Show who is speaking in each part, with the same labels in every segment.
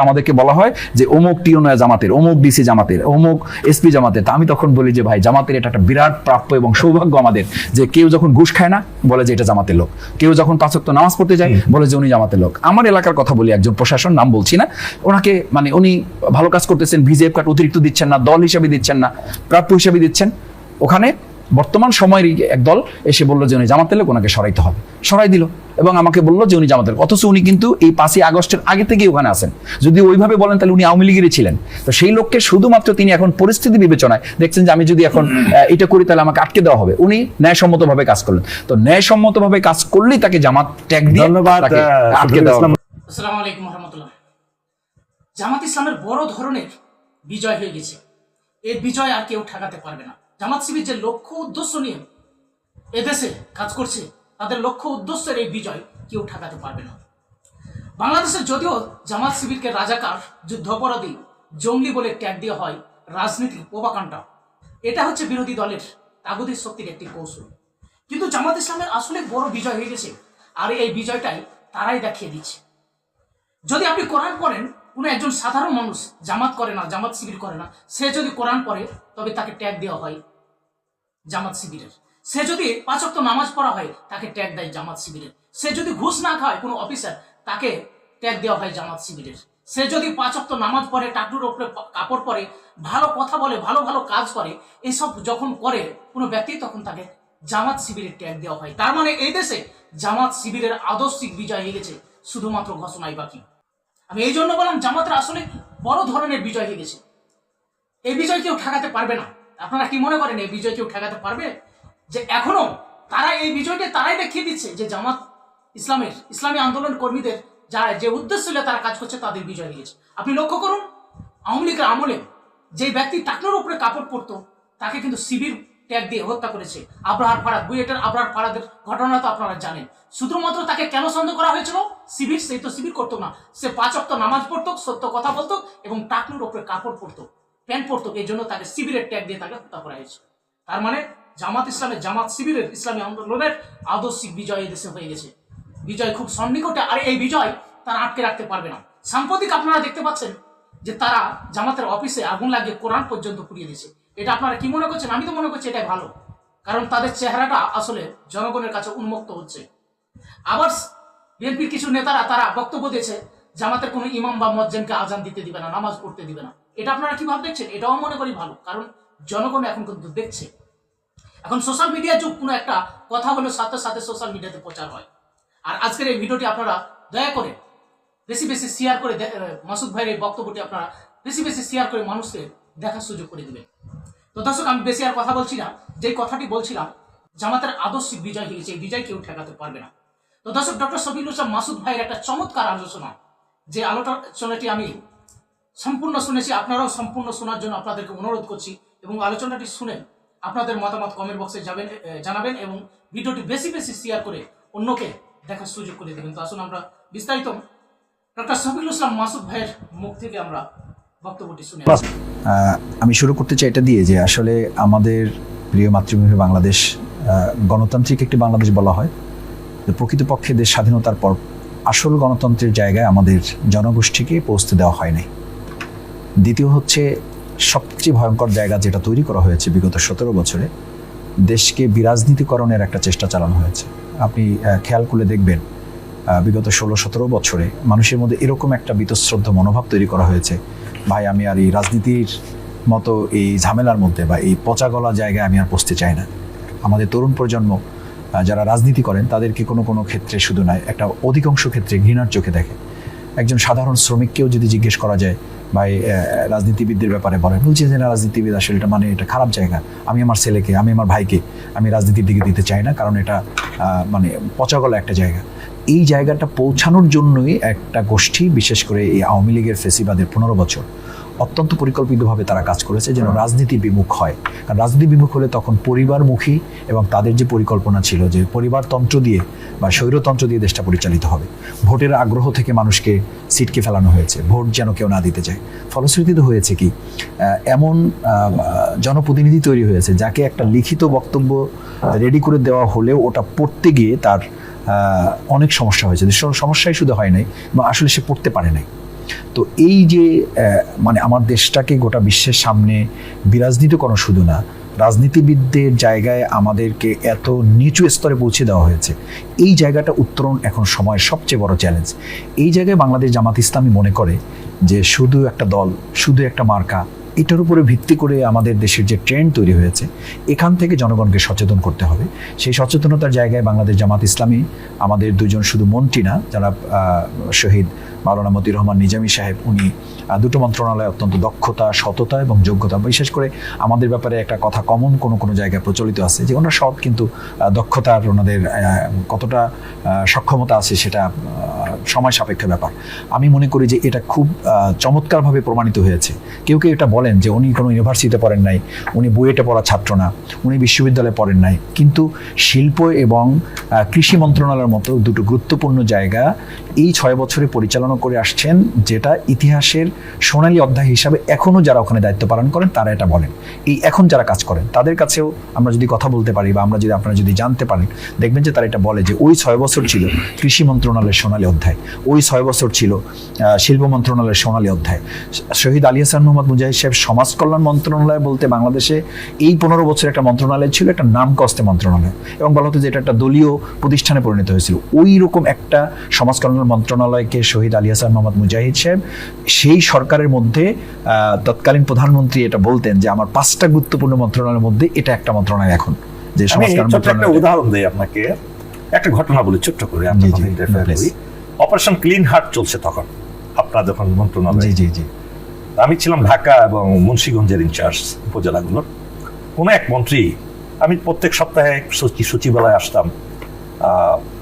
Speaker 1: আমাদেরকে বলা হয় যে অমুক টিওনয়া জামাতের অমুক ডিসি জামাতের অমুক এসপি জামাতের। তা আমি তখন বলি যে ভাই জামাতের এটা একটা বিরাট প্রাপ্য এবং সৌভাগ্য আমাদের যে কেউ যখন ঘুষ খায় না বলে যে এটা জামাতের লোক। কেউ যখন পাঁচক্ত নামাজ পড়তে যায় বলে যে উনি জামাতের লোক। আমার এলাকার কথা বলি একজন প্রশাসন নাম বলছি না। ওনাকে মানে উনি ভালো কাজ করতেছেন ভিজিএফ কার্ড অতিরিক্ত দিচ্ছেন না দল হিসাবে দিচ্ছেন না প্রাপ্য হিসাবে দিচ্ছেন। ওখানে বর্তমান সময়ের একদল এসে বলল যে উনি জামাতের লোক ওনাকে সরাইতে হবে। সরাই দিল এবং আমাকে বলল যে উনি জামাতের। অথচ উনি কিন্তু এই পাঁচই আগস্টের আগে থেকেই ওখানে আসেন যদি ওইভাবে বলেন তাহলে উনি আওয়ামী লীগেরই ছিলেন। তো সেই লোককে শুধুমাত্র তিনি এখন পরিস্থিতি বিবেচনায় দেখছেন যে আমি যদি এখন এটা করি তাহলে আমাকে আটকে দেওয়া হবে। উনি ন্যায়সম্মতভাবে কাজ করলেন। তো ন্যায়সম্মতভাবে কাজ করলেই তাকে জামাত ট্যাগ দিয়ে আটকে দেওয়া হবে।
Speaker 2: আসসালামু আলাইকুম রহমতুল্লাহ জামাত ইসলামের বড় ধরনের বিজয় হয়ে গেছে। এই বিজয় আর কেউ ঠেকাতে পারবে না। জামাত শিবির যে লক্ষ্য উদ্দেশ্য নিয়ে এদেশে কাজ করছে, তাদের লক্ষ্য উদ্দেশ্যের এই বিজয় কেউ ঠেকাতে পারবে না। বাংলাদেশে যদিও জামাত শিবিরকে রাজাকার, যুদ্ধাপরাধী, জঙ্গলি বলে ট্যাগ দেওয়া হয় রাজনীতির প্রবাকাণ্ডা এটা হচ্ছে বিরোধী দলের তাগুদের শক্তির একটি কৌশল। কিন্তু জামাত ইসলামের আসলে বড় বিজয় হয়ে গেছে, আর এই বিজয়টাই তারাই দেখিয়ে দিচ্ছে। যদি আপনি কোরআন পড়েন, কোনো একজন সাধারণ মানুষ জামাত করে না, জামাত শিবির করে না, সে যদি কোরআন পড়ে, তবে তাকে ট্যাগ দেওয়া হয় জামাত শিবিরের। সে যদি পাঁচক্ত নামাজ পড়া হয়, তাকে ট্যাগ দেয় জামাত শিবিরের। সে যদি ঘুষ না খায় কোনো অফিসার তাকে ট্যাগ দেওয়া হয় জামাত শিবিরের। সে যদি পাঁচ পাঁচক্ত নামাজ পড়ে, টাটুর ওপরে কাপড় পরে, ভালো কথা বলে, ভালো ভালো কাজ করে, এসব যখন করে, কোনো ব্যক্তি তখন তাকে জামাত শিবিরের ট্যাগ দেওয়া হয়। তার মানে এই দেশে জামাত শিবিরের আদর্শিক বিজয় হয়ে গেছে, শুধুমাত্র ঘোষণাই বাকি। আমি এই জন্য বললাম, জামাতের আসলে বড় ধরনের বিজয় হয়ে গেছে। এই বিজয় কেউ ঠেকাতে পারবে না। আপনারা কি মনে করেন এই বিজয় কেউ ঠেকাতে পারবে? যে এখনও তারা এই বিজয়টা তারাই দেখিয়ে দিচ্ছে যে জামাত ইসলামের, ইসলামী আন্দোলন কর্মীদের যারা যে উদ্দেশ্য ছিল তারা কাজ করছে তাদের বিজয় নিয়েছে। আপনি লক্ষ্য করুন, আওয়ামী লীগের আমলে যে ব্যক্তি টাকনোর উপরে কাপড় পরতো, তাকে কিন্তু শিবির ট্যাগ দিয়ে হত্যা করেছে। আবরাহার ফারাদ, বুয়েটের আবরার ফারাদের ঘটনা তো আপনারা জানেন। শুধুমাত্র তাকে কেন সন্দেহ করা হয়েছিল? শিবির সেই তো শিবির করতো না। সে পাঁচ অক্ত নামাজ পড়তো, সত্য কথা বলতো এবং টাকনুর উপরে কাপড় পরতো। প্যান্ট পরতো এই জন্য তাকে শিবিরের ট্যাগ দিয়ে তাকে হত্যা করা হয়েছে। তার মানে জামাত ইসলামের জামাত শিবিরের ইসলামী আন্দোলনের আদর্শিক বিজয় দেশে হয়ে গেছে। বিজয় খুব সন্নিকটে, আর এই বিজয় তারা আটকে রাখতে পারবে না। সাম্প্রতিক আপনারা দেখতে পাচ্ছেন যে তারা জামাতের অফিসে আগুন লাগিয়ে কোরআন পর্যন্ত পুড়িয়ে দিয়েছে। এটা আপনারা কি মনে করছেন? আমি তো মনে করছি এটাই ভালো। কারণ তাদের চেহারাটা আসলে জনগণের কাছে উন্মুক্ত হচ্ছে। আবার বিএনপির কিছু নেতারা তারা বক্তব্য দিয়েছে, জামাতের কোনো ইমাম বা মজ্জেনকে আজান দিতে দিবে না, নামাজ পড়তে দিবে না। এটা আপনারা কি ভাব দেখছেন? এটাও মনে করি ভালো, কারণ জনগণ এখন কিন্তু দেখছে। এখন সোশ্যাল মিডিয়া যুগ, কোনো একটা কথা হলো সাথে সাথে সোশ্যাল মিডিয়াতে প্রচার হয়। আর আজকের এই ভিডিওটি আপনারা দয়া করে বেশি বেশি শেয়ার করে মাসুদ ভাইয়ের এই বক্তব্যটি আপনারা বেশি বেশি শেয়ার করে মানুষকে দেখার সুযোগ করে দিবেন। তো দর্শক, আমি বেশি আর কথা বলছি না। যে কথাটি বলছিলাম, জামাতের আদর্শিক বিজয় হয়েছে এই বিজয় কেউ ঠেকাতে পারবে না। তো দর্শক ডক্টর ইসলাম মাসুদ ভাইয়ের একটা চমৎকার আলোচনা, যে আলোচনাটি আমি সম্পূর্ণ শুনেছি, আপনারাও সম্পূর্ণ শোনার জন্য আপনাদেরকে অনুরোধ করছি এবং আলোচনাটি শুনে আপনাদের মতামত কমেন্ট বক্সে যাবেন জানাবেন এবং ভিডিওটি বেশি বেশি শেয়ার করে অন্যকে দেখার সুযোগ করে দেবেন। তো আসুন আমরা বিস্তারিত ডক্টর শফিকুল ইসলাম মাসুদ ভাইয়ের মুখ থেকে আমরা বক্তব্যটি শুনে
Speaker 1: আমি শুরু করতে চাই এটা দিয়ে যে আসলে আমাদের প্রিয় মাতৃভূমি বাংলাদেশ গণতান্ত্রিক একটি বাংলাদেশ বলা হয়। প্রকৃতপক্ষে দেশ স্বাধীনতার পর আসল গণতন্ত্রের জায়গায় আমাদের জনগোষ্ঠীকে পৌঁছতে দেওয়া হয় নাই। দ্বিতীয় হচ্ছে সবচেয়ে ভয়ঙ্কর জায়গা যেটা তৈরি করা হয়েছে বিগত সতেরো বছরে, দেশকে বিরাজনীতিকরণের একটা চেষ্টা চালানো হয়েছে। আপনি খেয়াল করে দেখবেন বিগত ষোলো সতেরো বছরে মানুষের মধ্যে এরকম একটা বিতশ্রদ্ধ মনোভাব তৈরি করা হয়েছে, ভাই, আমি আর এই রাজনীতির মতো এই ঝামেলার মধ্যে বা এই পচা গলা জায়গায় আমি আর বসতে চাই না। আমাদের তরুণ প্রজন্ম যারা রাজনীতি করেন, তাদেরকে কোনো কোনো ক্ষেত্রে শুধু নয়, একটা অধিকাংশ ক্ষেত্রে ঘৃণার চোখে দেখে। একজন সাধারণ শ্রমিককেও যদি জিজ্ঞেস করা যায় ভাই রাজনীতিবিদদের ব্যাপারে বলেন। বলছি যে না, রাজনীতিবিদ আসলে এটা মানে এটা খারাপ জায়গা। আমি আমার ছেলেকে, আমি আমার ভাইকে, আমি রাজনীতির দিকে দিতে চাই না, কারণ এটা মানে পচাগলা একটা জায়গা। এই জায়গাটা পৌঁছানোর জন্যই একটা গোষ্ঠী, বিশেষ করে এই আওয়ামী লীগের ফেসিবাদের পনেরো বছর অত্যন্ত পরিকল্পিতভাবে তারা কাজ করেছে যেন রাজনীতি বিমুখ হয়। কারণ রাজনীতি বিমুখ হলে তখন পরিবারমুখী এবং তাদের যে পরিকল্পনা ছিল যে পরিবারতন্ত্র দিয়ে বা স্বৈরতন্ত্র দিয়ে দেশটা পরিচালিত হবে। ভোটের আগ্রহ থেকে মানুষকে সিটকে ফেলানো হয়েছে। ভোট যেন কেউ না দিতে চায়। ফলশ্রুতিতে হয়েছে কি এমন জনপ্রতিনিধি তৈরি হয়েছে যাকে একটা লিখিত বক্তব্য রেডি করে দেওয়া হলেও ওটা পড়তে গিয়ে তার অনেক সমস্যা হয়েছে। সমস্যাই শুধু হয় নাই, বা আসলে সে পড়তে পারে নাই। তো এই যে মানে আমার দেশটাকে গোটা বিশ্বের সামনে বিরাজনীতি কোনো শুধু না, রাজনীতিবিদদের জায়গায় আমাদেরকে এত নিচু স্তরে পৌঁছে দেওয়া হয়েছে। এই জায়গাটা উত্তরণ এখন সময়ের সবচেয়ে বড় চ্যালেঞ্জ এই জায়গায় বাংলাদেশ জামাত ইসলামী মনে করে যে শুধু একটা দল, শুধু একটা মার্কা এটার উপরে ভিত্তি করে আমাদের দেশের যে ট্রেন্ড তৈরি হয়েছে, এখান থেকে জনগণকে সচেতন করতে হবে। সেই সচেতনতার জায়গায় বাংলাদেশ জামাত ইসলামী, আমাদের দুজন শুধু মন্ত্রী না, যারা শহীদ মাওলানা মতিউর রহমান নিজামী সাহেব, উনি দুটো মন্ত্রণালয়ে অত্যন্ত দক্ষতা, সততা এবং যোগ্যতা, বিশেষ করে আমাদের ব্যাপারে একটা কথা কমন কোনো কোনো জায়গায় প্রচলিত আছে যে ওনার সৎ কিন্তু দক্ষতার ওনাদের কতটা সক্ষমতা আছে সেটা সময় সাপেক্ষ ব্যাপার। আমি মনে করি যে এটা খুব চমৎকারভাবে প্রমাণিত হয়েছে। কেউ কেউ এটা বলেন যে উনি কোনো ইউনিভার্সিটিতে পড়েন নাই, উনি বুয়েটে পড়া ছাত্র না, উনি বিশ্ববিদ্যালয়ে পড়েন নাই। কিন্তু শিল্প এবং কৃষি মন্ত্রণালয়ের মতো দুটো গুরুত্বপূর্ণ জায়গা এই ছয় বছরে পরিচালনা করে আসছেন, যেটা ইতিহাসের সোনালী অধ্যায় হিসাবে এখনও যারা ওখানে দায়িত্ব পালন করেন, তারা এটা বলেন। এই এখন যারা কাজ করেন, তাদের কাছেও আমরা যদি কথা বলতে পারি বা আমরা যদি আপনারা যদি জানতে পারেন, দেখবেন যে তারা এটা বলে যে ওই ছয় বছর ছিল কৃষি মন্ত্রণালয়ের সোনালী অধ্যায়, ওই ছয় বছর ছিল শিল্প মন্ত্রণালয়ের সোনালী অধ্যায়। শহীদ আলী হাসান মোহাম্মদ মুজাহিদ সাহেব সমাজ কল্যাণ মন্ত্রণালয় বলতে বাংলাদেশে এই পনেরো বছর একটা মন্ত্রণালয় ছিল একটা নাম কস্তে মন্ত্রণালয়। এবং বলা হতো যে এটা একটা দলীয় প্রতিষ্ঠানে পরিণত হয়েছিল। ওই রকম একটা সমাজ কল্যাণ মন্ত্রণালয়কে শহীদ আলী হাসান মোহাম্মদ মুজাহিদ সাহেব সেই সরকারের মধ্যে তৎকালীন প্রধানমন্ত্রী এটা বলতেন যে আমার পাঁচটা গুরুত্বপূর্ণ মন্ত্রণালয়ের মধ্যে এটা একটা মন্ত্রণালয় এখন। যে সমাজ কল্যাণ
Speaker 3: একটা উদাহরণ দেই আপনাকে। একটা ঘটনা বলি ছোট্ট. করি অপারেশন ক্লিন হার্ট চলছে তখন আপনার যখন মন্ত্রণালয়।
Speaker 1: জি জি জি।
Speaker 3: আমি ছিলাম ঢাকা এবং মুন্সিগঞ্জের ইনচার্জ উপজেলাগুলোর। কোনো এক মন্ত্রী, আমি প্রত্যেক সপ্তাহে সচি- সচিবালয়ে আসতাম।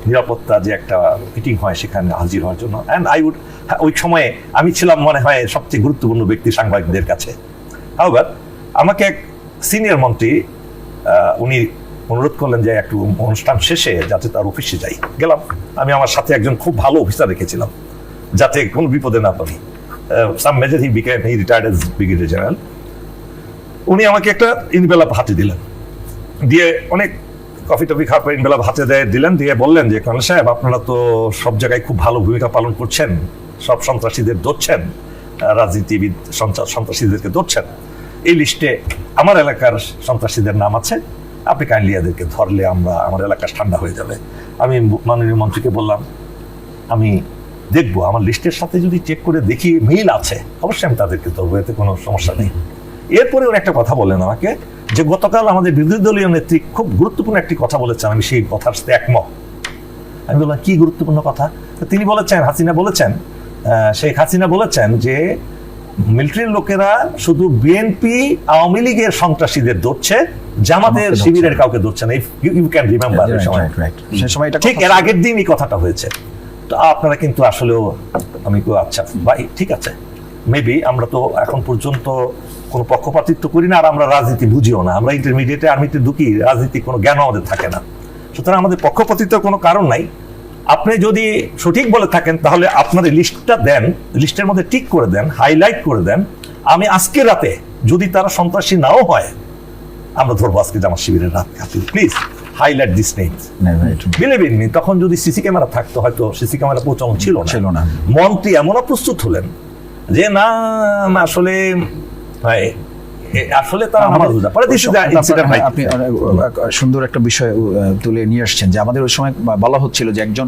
Speaker 3: নিরাপত্তা যে একটা মিটিং হয় সেখানে হাজির হওয়ার জন্য। অ্যান্ড আই উড ওই সময়ে আমি ছিলাম মনে হয় সবচেয়ে গুরুত্বপূর্ণ ব্যক্তি সাংবাদিকদের কাছে। হাওয়ার আমাকে এক সিনিয়র মন্ত্রী উনি অনুরোধ করলেন যে একটু অনুষ্ঠান শেষে যাতে তার অফিসে যাই। গেলাম। আমি আমার সাথে একজন খুব ভালো অফিসার রেখেছিলাম, যাতে কোনো বিপদে না পড়ি। Some major he became he retired as brigadier general উনি আমাকে একটা ইনভেলাপ হাতে দিলেন। দিয়ে অনেক কফি টফি খাওয়ার পর ইনভেলাপ হাতে দেয়, দিলেন, দিয়ে বললেন যে কর্নেল সাহেব, আপনারা তো সব জায়গায় খুব ভালো ভূমিকা পালন করছেন, সব সন্ত্রাসীদের ধরছেন রাজনীতিবিদ সন্ত্রাসীদেরকে ধরছেন। এই লিস্টে আমার এলাকার সন্ত্রাসীদের নাম আছে, আপনি কাইন্ডলি এদেরকে ধরলে আমরা, আমার এলাকা ঠান্ডা হয়ে যাবে। আমি মাননীয় মন্ত্রীকে বললাম, আমি দেখব। আমার লিস্টের সাথে যদি চেক করে দেখি মিল আছে অবশ্যই আমি তাদেরকে ধরবো এতে কোনো সমস্যা নেই। এরপরে উনি একটা কথা বলেন আমাকে যে গতকাল আমাদের বিরোধী দলীয় নেত্রী খুব গুরুত্বপূর্ণ একটি কথা বলেছেন আমি সেই কথার সাথে একমত। আমি বললাম কি গুরুত্বপূর্ণ কথা? তিনি বলেছেন হাসিনা বলেছেন শেখ হাসিনা বলেছেন যে মিলিটারির লোকেরা শুধু বিএনপি আওয়ামী লীগের সন্ত্রাসীদের ধরছে জামাতের শিবিরের কাউকে ধরছে না। ইউ ক্যান রিমেম্বার
Speaker 1: সময়।
Speaker 3: ঠিক এর আগের দিন এই কথাটা হয়েছে। তো আপনারা কিন্তু আসলেও আমি আচ্ছা ভাই, ঠিক আছে। মেবি আমরা তো এখন পর্যন্ত কোনো পক্ষপাতিত্ব করি না, আর আমরা রাজনীতি বুঝিও না। আমরা ইন্টারমিডিয়েটে আর্মিতে ঢুকি, রাজনীতি কোনো জ্ঞান আমাদের থাকে না। সুতরাং আমাদের পক্ষপাতিত্বের কোনো কারণ নাই। আপনি যদি সঠিক বলে থাকেন, তাহলে আপনার এই লিস্টটা দেন লিস্টের মধ্যে টিক করে দেন হাইলাইট করে দেন। আমি আজকে রাতে যদি তারা সন্ত্রাসী নাও হয়, আমরা ধরবো আজকে জামাত শিবিরের রাত প্লিজ হাইলাইট দিস নেমস
Speaker 1: না, right.
Speaker 3: বিলিভ ইন মি তখন যদি সিসি ক্যামেরা থাকতো হয়তো সিসি ক্যামেরা পৌঁছানো ছিল না
Speaker 1: ছিল না।
Speaker 3: মন্ত্রী এমনও প্রস্তুত হলেন যে না আসলে ভাই, এ, আসলে তারা নামাজ রোজা পরে
Speaker 1: আপনি- সুন্দর একটা বিষয় তুলে নিয়ে আসছেন যে আমাদের ওই সময় বলা হচ্ছিল যে একজন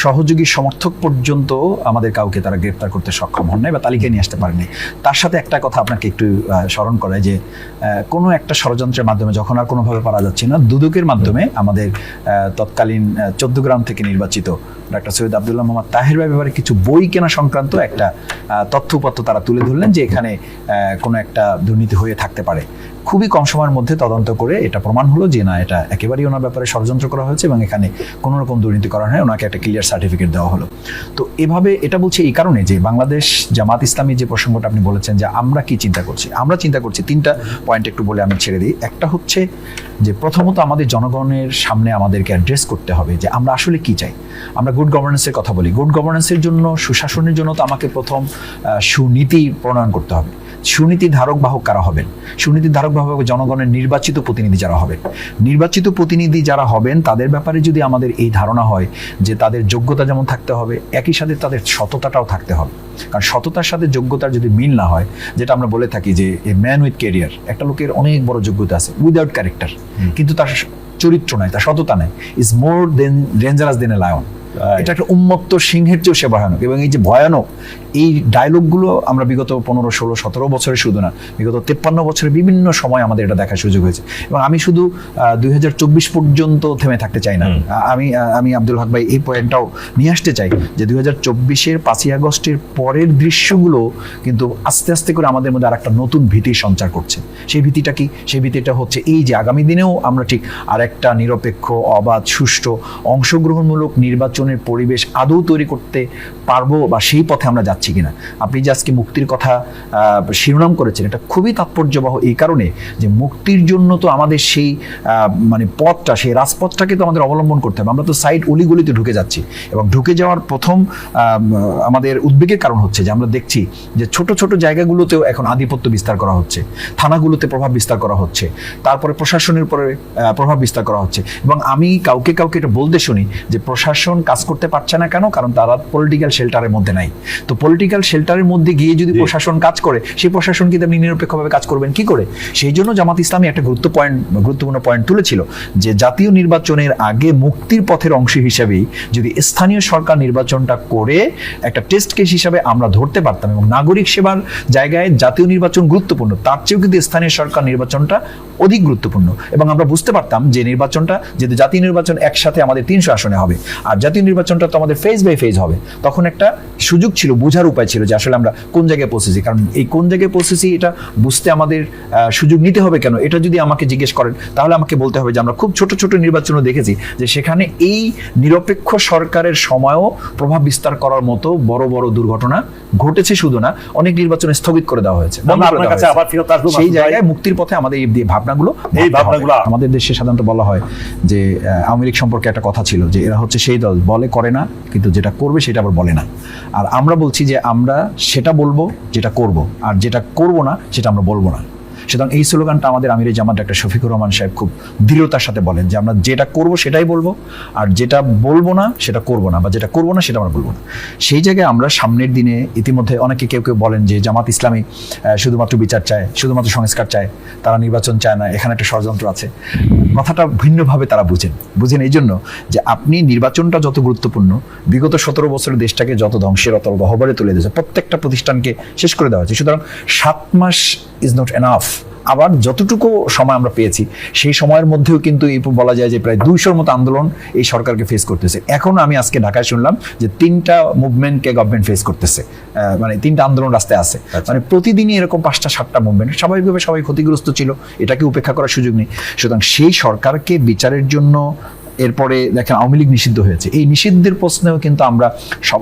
Speaker 1: সহযোগী সমর্থক পর্যন্ত আমাদের কাউকে তারা গ্রেপ্তার করতে সক্ষম হন নাই বা তালিকায় নিয়ে আসতে পারেনি তার সাথে একটা কথা আপনাকে একটু স্মরণ করায় যে কোনো একটা ষড়যন্ত্রের মাধ্যমে যখন আর কোনোভাবে পারা যাচ্ছে না দুদকের মাধ্যমে আমাদের আহ, তৎকালীন চোদ্দ গ্রাম থেকে নির্বাচিত ডাক্তার সৈয়দ আবদুল্লাহ মোহাম্মদ তাহের ব্যাপারে কিছু বই কেনা সংক্রান্ত একটা আহ, তথ্য উপাত্ত তারা তুলে ধরলেন যে এখানে আহ, কোনো একটা দুর্নীতি হয়ে থাকতে পারে। খুবই কম সময়ের মধ্যে তদন্ত করে এটা প্রমাণ হলো যে না, এটা একেবারেই ওনার ব্যাপারে ষড়যন্ত্র করা হয়েছে এবং এখানে কোনো রকম দুর্নীতি করা হয় ওনাকে একটা ক্লিয়ার সার্টিফিকেট দেওয়া হলো। তো এভাবে এটা বলছে এই কারণে যে বাংলাদেশ জামাত ইসলামী যে প্রসঙ্গটা আপনি বলেছেন যে আমরা কি চিন্তা করছি, আমরা চিন্তা করছি তিনটা পয়েন্ট একটু বলে আমি ছেড়ে দিই। একটা হচ্ছে যে প্রথমত আমাদের জনগণের সামনে আমাদেরকে অ্যাড্রেস করতে হবে যে আমরা আসলে কি চাই। আমরা গুড গভর্নেন্সের কথা বলি। গুড গভর্নেন্সের জন্য, সুশাসনের জন্য তো আমাকে প্রথম সুনীতি প্রণয়ন করতে হবে। সুনীতি ধারক বাহক কারা হবেন? সুনীতি ধারক বাহক জনগণের নির্বাচিত প্রতিনিধি যারা হবেন। নির্বাচিত প্রতিনিধি যারা হবেন তাদের ব্যাপারে যদি আমাদের এই ধারণা হয় যে তাদের যোগ্যতা যেমন থাকতে হবে একই সাথে তাদের সততাটাও থাকতে হবে। কারণ সততার সাথে যোগ্যতার যদি মিল না হয় যেটা আমরা বলে থাকি যে এ ম্যান উইথ ক্যারিয়ার একটা লোকের অনেক বড় যোগ্যতা আছে উইদাউট ক্যারেক্টার কিন্তু তার চরিত্র নাই তার সততা নাই is more than dangerous than a lion. এটা একটা উন্মত্ত সিংহের চেয়েও সে ভয়ানক এবং এই যে ভয়ানক এই ডায়লগগুলো আমরা বিগত পনেরো ষোলো সতেরো বছরে শুধু না বিগত তেপ্পান্ন বছরে বিভিন্ন সময় আমাদের এটা দেখার সুযোগ হয়েছে। এবং আমি শুধু দুই হাজার চব্বিশ পর্যন্ত থেমে থাকতে চাই না। আমি আমি আব্দুল হক ভাই এই পয়েন্টটাও নিয়ে আসতে চাই যে দুই হাজার চব্বিশের পাঁচই আগস্টের পরের দৃশ্যগুলো কিন্তু আস্তে আস্তে করে আমাদের মধ্যে আর একটা নতুন ভীতির সঞ্চার করছে। সেই ভীতিটা কি? সেই ভীতিটা হচ্ছে এই যে আগামী দিনেও আমরা ঠিক আর একটা নিরপেক্ষ অবাধ সুষ্ঠু অংশগ্রহণমূলক নির্বাচনের পরিবেশ আদৌ তৈরি করতে পারব বা সেই পথে আমরা যাচ্ছি কিনা। আপনি যে আজকে মুক্তির কথা শিরোনাম করেছেন, এটা খুবই তাৎপর্যবহ এই কারণে যে মুক্তির জন্য তো আমাদের সেই মানে পথটা, সেই রাজপথটাকে তো আমাদের অবলম্বন করতে হবে। আমরা তো সাইড অলিগলিতে ঢুকে যাচ্ছি এবং ঢুকে যাওয়ার প্রথম আমাদের উদ্বেগের কারণ হচ্ছে যে আমরা দেখছি যে ছোট ছোট জায়গাগুলোতেও এখন আধিপত্য বিস্তার করা হচ্ছে, থানাগুলোতে প্রভাব বিস্তার করা হচ্ছে, তারপরে প্রশাসনের উপরে প্রভাব বিস্তার করা হচ্ছে এবং আমি কাউকে কাউকে এটা বলতে শুনি যে প্রশাসন কাজ করতে পারছে না কেন? কারণ তারা পলিটিক্যাল শেল্টারের মধ্যে নাই। তো পলিটিক্যাল শেল্টারের মধ্যে গিয়ে যদি প্রশাসন কাজ করে সেই প্রশাসন কিন্তু আপনি নিরপেক্ষভাবে কাজ করবেন? কি করে? সেই জন্য জামাত ইসলামী একটা গুরুত্ব পয়েন্ট গুরুত্বপূর্ণ পয়েন্ট তুলেছিল যে জাতীয় নির্বাচনের আগে মুক্তির পথের অংশ হিসেবেই যদি স্থানীয় সরকার নির্বাচনটা করে একটা টেস্ট কেস হিসাবে আমরা ধরতে পারতাম এবং নাগরিক সেবার জায়গায় জাতীয় নির্বাচন গুরুত্বপূর্ণ তার চেয়েও কিন্তু স্থানীয় সরকার নির্বাচনটা অধিক গুরুত্বপূর্ণ। এবং আমরা বুঝতে পারতাম যে নির্বাচনটা যেহেতু জাতীয় নির্বাচন একসাথে আমাদের তিনশো আসনে হবে। আর জাতীয় নির্বাচনটা তো আমাদের ফেজ বাই ফেজ হবে। তখন একটা সুযোগ ছিল বোঝার উপায় ছিল যে আসলে আমরা কোন জায়গায় পৌঁছেছি। কারণ এই কোন জায়গায় পৌঁছেছি এটা বুঝতে আমাদের সুযোগ নিতে হবে কেন? এটা যদি আমাকে জিজ্ঞেস করেন তাহলে আমাকে বলতে হবে যে আমরা খুব ছোট ছোট নির্বাচনও দেখেছি যে সেখানে এই নিরপেক্ষ সরকারের সময়ও প্রভাব বিস্তার করার মতো বড় বড় দুর্ঘটনা ঘটেছে শুধু না অনেক নির্বাচন স্থগিত করে দেওয়া হয়েছে সেই জায়গায় মুক্তির পথে আমাদের যে ভাবনাগুলো
Speaker 3: এই ভাবনাগুলো-
Speaker 1: আমাদের দেশে সাধারণত বলা হয় যে আওয়ামী লীগ সম্পর্কে একটা কথা ছিল যে এরা হচ্ছে সেই দল বলে করে না কিন্তু যেটা করবে সেটা আবার বলে না। আর আমরা বলছি যে আমরা সেটা বলব যেটা করব আর যেটা করব না সেটা আমরা বলব না। সুতরাং এই স্লোগানটা আমাদের আমির জামাত ডাক্তার শফিকুর রহমান সাহেব খুব দৃঢ়তার সাথে বলেন যে আমরা যেটা করব সেটাই বলব, আর যেটা বলব না সেটা করব না, বা যেটা করব না সেটা আমরা বলব না। সেই জায়গায় আমরা সামনের দিনে ইতিমধ্যে অনেকে কেউ কেউ বলেন যে জামাত ইসলামী শুধুমাত্র বিচার চায়, শুধুমাত্র সংস্কার চায়, তারা নির্বাচন চায় না, এখানে একটা ষড়যন্ত্র আছে। কথাটা ভিন্নভাবে তারা বুঝেন বুঝেন এই জন্য যে আপনি নির্বাচনটা যত গুরুত্বপূর্ণ, বিগত সতেরো বছরের দেশটাকে যত ধ্বংসের অতল গহবরে তুলে দিয়েছে, প্রত্যেকটা প্রতিষ্ঠানকে শেষ করে দেওয়া হয়েছে। সুতরাং সাত মাস ইজ নট এনাফ আবার যতটুকু সময় আমরা পেয়েছি সেই সময়ের মধ্যেও কিন্তু এই বলা যায় যে প্রায় দুইশোর মতো আন্দোলন এই সরকারকে ফেস করতেছে। এখন আমি আজকে ঢাকায় শুনলাম যে তিনটা মুভমেন্টকে গভর্নমেন্ট ফেস করতেছে। মানে তিনটা আন্দোলন রাস্তায় আছে। মানে প্রতিদিনই এরকম পাঁচটা সাতটা মুভমেন্ট স্বাভাবিকভাবে সবাই ক্ষতিগ্রস্ত ছিল এটাকে উপেক্ষা করার সুযোগ নেই। সুতরাং সেই সরকারকে বিচারের জন্য এরপরে দেখেন আওয়ামী লীগ নিষিদ্ধ হয়েছে। এই নিষিদ্ধের প্রশ্নেও কিন্তু আমরা সব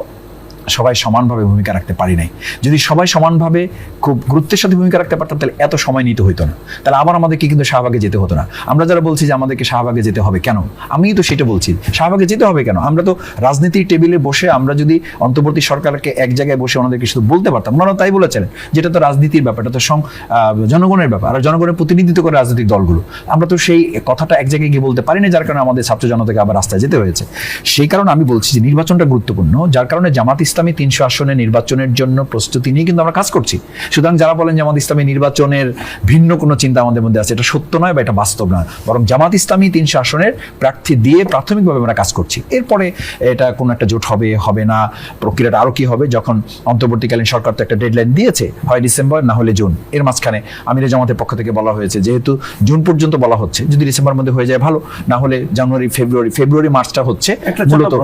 Speaker 1: সবাই সমানভাবে ভূমিকা রাখতে পারি নাই। যদি সবাই সমানভাবে খুব গুরুত্বের সাথে ভূমিকা রাখতে পারতাম, তাহলে এত সময় নিতে হতো না। তাহলে আবার আমাদেরকে কিন্তু শাহবাগে যেতে হতো না। আমরা যারা বলছি যে আমাদেরকে শাহবাগে যেতে হবে কেন? আমি তো সেটা বলছি। শাহবাগে যেতে হবে কেন? আমরা তো রাজনীতির টেবিলে বসে আমরা যদি অন্তর্বর্তী সরকারকে এক জায়গায় বসে ওনাদেরকে শুধু বলতে পারতাম ওনারা তাই বলেছিলেন যেটা তো রাজনীতির ব্যাপার, এটা তো সং- জনগণের ব্যাপার, আর জনগণের প্রতিনিধিত্ব করে রাজনৈতিক দলগুলো। আমরা তো সেই কথাটা এক জায়গায় গিয়ে বলতে পারি না যার কারণে আমাদের ছাত্র জনতাকে আবার রাস্তায় যেতে হয়েছে। সেই কারণে আমি বলছি যে নির্বাচনটা গুরুত্বপূর্ণ, যার কারণে জামাত ইসলামী তিনশো আসনে নির্বাচনের জন্য প্রস্তুতি নিয়ে কিন্তু আমরা কাজ করছি। সুতরাং যারা বলেন জামাত ইসলামী নির্বাচনের ভিন্ন কোনো চিন্তা আমাদের মধ্যে আছে এটা সত্য নয় বা এটা বাস্তব নয়। বরং জামাত ইসলামী তিনশো আসনের প্রার্থী দিয়ে প্রাথমিকভাবে আমরা কাজ করছি। এরপরে এটা কোনো একটা জোট হবে হবে না প্রক্রিয়াটা আরও কি হবে যখন অন্তর্বর্তীকালীন সরকার তো একটা ডেডলাইন দিয়েছে হয় ডিসেম্বর না হলে জুন। এর মাঝখানে আমিরে জামাতের পক্ষ থেকে বলা হয়েছে যেহেতু জুন পর্যন্ত বলা হচ্ছে যদি ডিসেম্বর মধ্যে হয়ে যায় ভালো না হলে জানুয়ারি ফেব্রুয়ারি ফেব্রুয়ারি মার্চটা হচ্ছে মূলত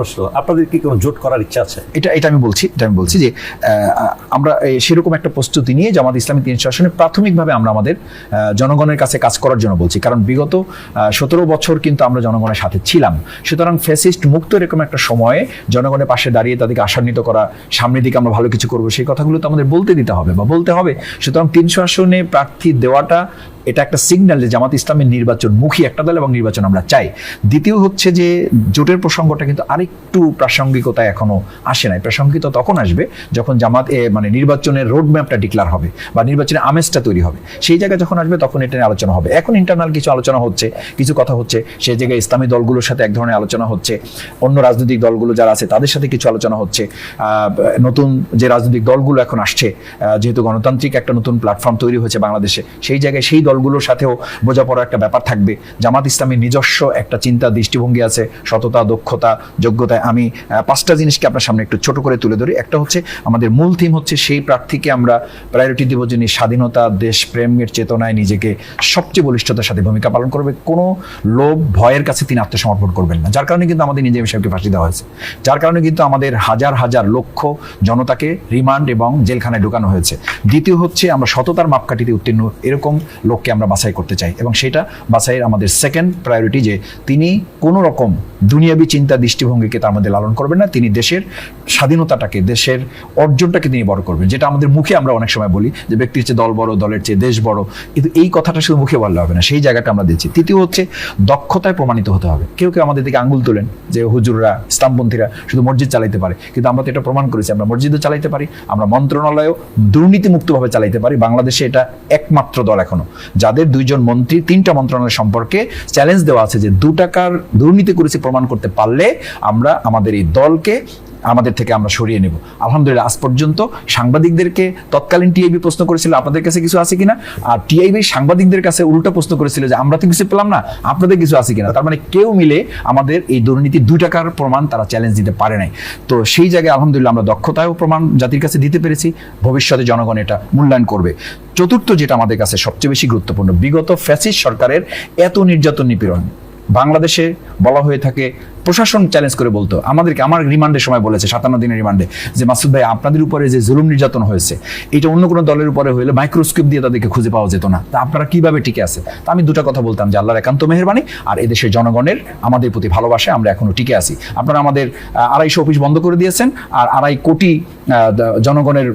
Speaker 3: আপনাদের কি কোনো জোট করার ইচ্ছা আছে?
Speaker 1: এটা এটা আমি বলছি, এটা আমি বলছি যে আমরা সেরকম একটা প্রস্তুতি নিয়ে জামাত ইসলামী তিনশো আসনে প্রাথমিকভাবে আমরা আমাদের জনগণের কাছে কাজ করার জন্য বলছি। কারণ বিগত সতেরো বছর কিন্তু আমরা জনগণের সাথে ছিলাম। সুতরাং ফেসিস্ট মুক্ত এরকম একটা সময়ে জনগণের পাশে দাঁড়িয়ে তাদেরকে আশান্বিত করা, সামনের দিকে আমরা ভালো কিছু করব, সেই কথাগুলো তো আমাদের বলতে দিতে হবে বা বলতে হবে। সুতরাং তিনশো আসনে প্রার্থী দেওয়াটা এটা একটা সিগন্যাল যে জামাত ইসলামের নির্বাচন মুখী একটা দল এবং নির্বাচন আমরা চাই। দ্বিতীয় হচ্ছে যে জোটের প্রসঙ্গটা কিন্তু আরেকটু প্রাসঙ্গিকতা এখনও আসে নাই। প্রাসঙ্গিকতা তখন আসবে যখন জামাত মানে নির্বাচনের রোড ম্যাপটা ডিক্লার হবে বা নির্বাচনের আমেজটা তৈরি হবে। সেই জায়গায় যখন আসবে তখন এটা নিয়ে আলোচনা হবে। এখন ইন্টারনাল কিছু আলোচনা হচ্ছে, কিছু কথা হচ্ছে, সেই জায়গায় ইসলামী দলগুলোর সাথে এক ধরনের আলোচনা হচ্ছে, অন্য রাজনৈতিক দলগুলো যারা আছে তাদের সাথে কিছু আলোচনা হচ্ছে নতুন যে রাজনৈতিক দলগুলো এখন আসছে যেহেতু গণতান্ত্রিক একটা নতুন প্ল্যাটফর্ম তৈরি হয়েছে বাংলাদেশে, সেই জায়গায় সেই দলগুলোর সাথেও বোঝাপড়া একটা ব্যাপার থাকবে। জামাত ইসলামের নিজস্ব একটা চিন্তা, দৃষ্টিভঙ্গি আছে, সততা, দক্ষতা, যোগ্যতায়। আমি পাঁচটা জিনিসকে আপনার সামনে একটু ছোট করে তুলে ধরি। একটা হচ্ছে, আমাদের মূল থিম হচ্ছে সেই প্রার্থীকে আমরা প্রায়োরিটি দিব যিনি স্বাধীনতা দেশ প্রেমের চেতনায় নিজেকে সবচেয়ে বলিষ্ঠতার সাথে ভূমিকা পালন করবে। কোনো লোভ, ভয়ের কাছে তিনি আত্মসমর্পণ করবেন না। যার কারণে কিন্তু আমাদের নিজের সাহেবকে ফাঁসি দেওয়া হয়েছে। যার কারণে কিন্তু আমাদের হাজার হাজার লক্ষ জনতাকে রিমান্ড এবং জেলখানায় ঢুকানো হয়েছে। দ্বিতীয় হচ্ছে, আমরা সততার মাপকাঠিতে উত্তীর্ণ। এরকম লোককে আমরা বাছাই করতে চাই। এবং সেটা বাছাইয়ের আমাদের সেকেন্ড প্রায়োরিটি যে তিনি কোনো রকম দুনিয়াবি চিন্তা দৃষ্টিভঙ্গিকে তার মধ্যে লালন করবেন না, তিনি দেশের স্বাধীনতাটাকে, দেশের অর্জনটাকে তিনি বড় করবেন। যেটা আমাদের মুখে আমরা অনেক সময় বলি যে ব্যক্তির চেয়ে দল বড়, দলের চেয়ে দেশ বড়। কিন্তু এই কথাটা শুধু মুখে বললে হবে না, সেই জায়গাটা আমরা দিচ্ছি তৃতীয় হচ্ছে দক্ষতায় প্রমাণিত হতে হবে। কেউ কেউ আমাদের দিকে আঙ্গুল তোলেন যে হুজুররা, ইসলামপন্থীরা শুধু মসজিদ চালাইতে পারে। কিন্তু আমরা তো এটা প্রমাণ করেছি, আমরা মসজিদও চালাইতে পারি, আমরা মন্ত্রণালয়ও দুর্নীতিমুক্তভাবে চালাইতে পারি। বাংলাদেশে এটা একমাত্র দল এখনও। যাদের দুইজন মন্ত্রী তিনটা মন্ত্রণালয় সম্পর্কে চ্যালেঞ্জ দেওয়া আছে যে দু টাকার দুর্নীতি করেছে প্রমাণ করতে পারলে আমরা আমাদের এই দলকে আমাদের থেকে আমরা সরিয়ে নেব। আলহামদুলিল্লাহ, আজ পর্যন্ত সাংবাদিকদেরকে তৎকালীন টিআইবি প্রশ্ন করেছিল, আপনাদের কাছে কিছু আছে কিনা? আর টিআইবি সাংবাদিকদের কাছে উল্টা প্রশ্ন করেছিল যে, আমরা তো কিছু পেলাম না, আপনাদের কিছু আছে কিনা? তার মানে কেউ মিলে আমাদের এই দুর্নীতি দুই টাকার প্রমাণ তারা চ্যালেঞ্জ দিতে পারে নাই। তো সেই জায়গায় আলহামদুলিল্লাহ আমরা দক্ষতায়ও প্রমাণ জাতির কাছে দিতে পেরেছি, ভবিষ্যতে জনগণ এটা মূল্যায়ন করবে। চতুর্থ যেটা আমাদের কাছে সবচেয়ে বেশি গুরুত্বপূর্ণ, বিগত ফ্যাসিস্ট সরকারের এত নির্যাতন নিপীড়ন। বাংলাদেশে বলা হয়ে থাকে, প্রশাসন চ্যালেঞ্জ করে বলতো। আমাদেরকে, আমার রিমান্ডের সময় বলেছে, সাতান্ন দিনের রিমান্ডে, যে মাসুদ ভাই, আপনাদের উপরে যে জুলুম নির্যাতন হয়েছে, এটা অন্য কোনো দলের উপরে হলে মাইক্রোস্কোপ দিয়ে তাদেরকে খুঁজে পাওয়া যেত না। তা আপনারা কীভাবে টিকে আছে তা আমি দুটো কথা বলতাম, যে আল্লাহর একান্ত মেহরবানি আর এদেশের জনগণের আমাদের প্রতি ভালোবাসে, আমরা এখনও টিকে আছি। আপনারা আমাদের আড়াইশো অফিস বন্ধ করে দিয়েছেন আর আড়াই কোটি জনগণের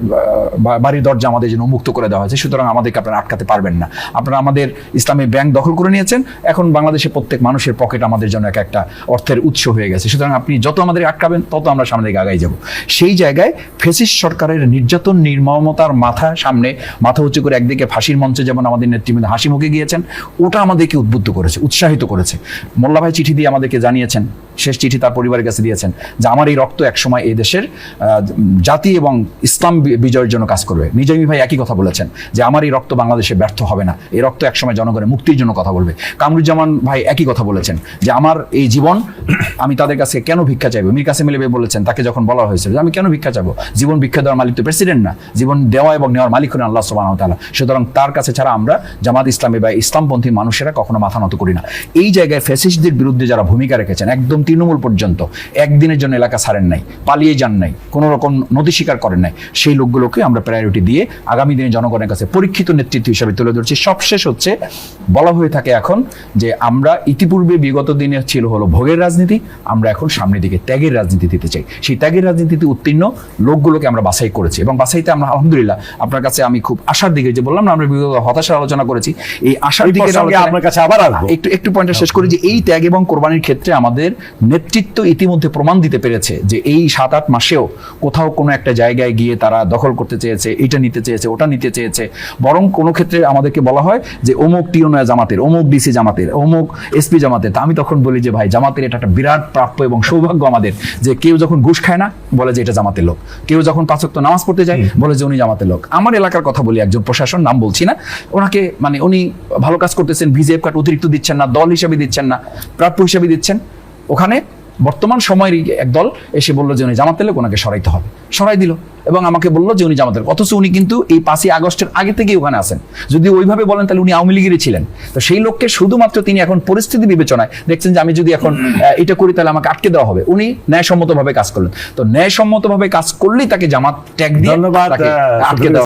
Speaker 1: বাড়ির দরজা আমাদের জন্য উন্মুক্ত করে দেওয়া হয়েছে। সুতরাং আমাদেরকে আপনারা আটকাতে পারবেন না। আপনারা আমাদের ইসলামী ব্যাংক দখল করে নিয়েছেন। এখন বাংলাদেশের প্রত্যেক মানুষের পকেট আমাদের জন্য এক একটা অর্থের উৎস হয়ে গেছে। সুতরাং আপনি যত আমাদের আটকাবেন, তত আমরা সামনে দিকে আগাই যাব। সেই জায়গায় ফেসিস সরকারের নির্যাতন নির্মমতার মাথা সামনে, মাথা উঁচু করে একদিকে ফাঁসির মঞ্চে যেমন আমাদের নেতৃবৃন্দ হাসি মুখে গিয়েছেন, ওটা আমাদেরকে উদ্বুদ্ধ করেছে, উৎসাহিত করেছে। মোল্লা ভাই চিঠি দিয়ে আমাদেরকে জানিয়েছেন, শেষ চিঠি তার পরিবারের কাছে দিয়েছেন যে আমার এই রক্ত একসময় এই দেশের জাতি এবং ইসলাম বিজয়ের জন্য কাজ করবে। নিজামী ভাই একই কথা বলেছেন যে আমার এই রক্ত বাংলাদেশে ব্যর্থ হবে না। এই রক্ত একসময় জনগণের মুক্তির জন্য কথা বলবে। কামরুজ্জামান ভাই একই কথা বলেছেন যে আমার এই জীবন, আমি তাদের কাছে কেন ভিক্ষা চাইব? মীর কাসিম ভাই বলেছেন, তাকে যখন বলা হয়েছিল যে আমি কেন ভিক্ষা চাইব? জীবন ভিক্ষা দেওয়ার মালিক তো প্রেসিডেন্ট না, জীবন দেওয়া এবং নেওয়ার মালিক হলেন আল্লাহ সুবাহ তালা সুতরাং তার কাছে ছাড়া আমরা জামাত ইসলামী বা ইসলামপন্থী মানুষেরা কখনো মাথা নত করি না। এই জায়গায় ফ্যাসিস্টদের বিরুদ্ধে যারা ভূমিকা রেখেছেন, একদম তৃণমূল পর্যন্ত, একদিনের জন্য এলাকা ছাড়েন নাই, পালিয়ে যান নাই, কোনো রকম নথি স্বীকার করেন নাই, সেই লোকগুলোকে আমরা প্রায়োরিটি দিয়ে আগামী দিনে জনগণের কাছে পরীক্ষিত নেতৃত্ব হিসাবে তুলে ধরছি। সবশেষ হচ্ছে, বলা হয়ে থাকে এখন যে আমরা ইতিপূর্বে বিগত দিনে ছিল হলো ভোগের রাজনীতি আমরা এখন সামনের দিকে ত্যাগের রাজনীতি দিতে চাই। সেই ত্যাগের রাজনীতিতে উত্তীর্ণ লোকগুলোকে আমরা বাছাই করেছি এবং বাছাইতে আমরা আলহামদুলিল্লাহ আপনার কাছে আমি খুব আশার দিকে যে বললাম না আমরা বিগত হতাশার আলোচনা করেছি। এই আশার দিকে
Speaker 3: আপনার কাছে আবার
Speaker 1: একটু একটু পয়েন্টটা শেষ করি যে এই ত্যাগ এবং কোরবানির ক্ষেত্রে আমাদের নেতৃত্ব ইতিমধ্যে প্রমাণ দিতে পেরেছে যে এই সাত আট মাসেও কোথাও কোনো একটা জায়গায় গিয়ে তারা দখল করতে চেয়েছে এটা নিতে চেয়েছে ওটা নিতে চেয়েছে। বরং কোনো ক্ষেত্রে আমাদেরকে বলা হয় যে অমুক টিওনয়া জামাতের অমুক ডিসি জামাতের অমুক এসপি জামাতের তা আমি তখন বলি যে ভাই জামাতের এটা একটা বিরাট প্রাপ্য এবং সৌভাগ্য আমাদের যে কেউ যখন ঘুষ খায় না বলে যে এটা জামাতের লোক। কেউ যখন পাঁচক্ত নামাজ পড়তে যায় বলে যে উনি জামাতের লোক। আমার এলাকার কথা বলি একজন প্রশাসন নাম বলছি না। ওনাকে মানে উনি ভালো কাজ করতেছেন ভিজিএফ কার্ড অতিরিক্ত দিচ্ছেন না দল হিসাবে দিচ্ছেন না প্রাপ্য হিসাবে দিচ্ছেন। ওখানে বর্তমান সময়ের এক দল এসে বলল যে উনি জামাতের লোক ওনাকে সরাইতে হবে। সরাই দিল এবং আমাকে বলল যে উনি জামাতের। অথচ উনি কিন্তু এই পাঁচই আগস্টের আগে থেকেই ওখানে আছেন। যদি ওইভাবে বলেন তাহলে উনি আওয়ামী লীগেরই ছিলেন। তো সেই লোককে শুধুমাত্র তিনি এখন পরিস্থিতি বিবেচনায় দেখছেন যে আমি যদি এখন এটা করি তাহলে আমাকে আটকে দেওয়া হবে। উনি ন্যায়সম্মতভাবে কাজ করলেন। তো ন্যায়সম্মতভাবে কাজ করলেই তাকে জামাত ট্যাগ দিয়ে
Speaker 3: ধন্যবাদ,
Speaker 1: আটকে দেওয়া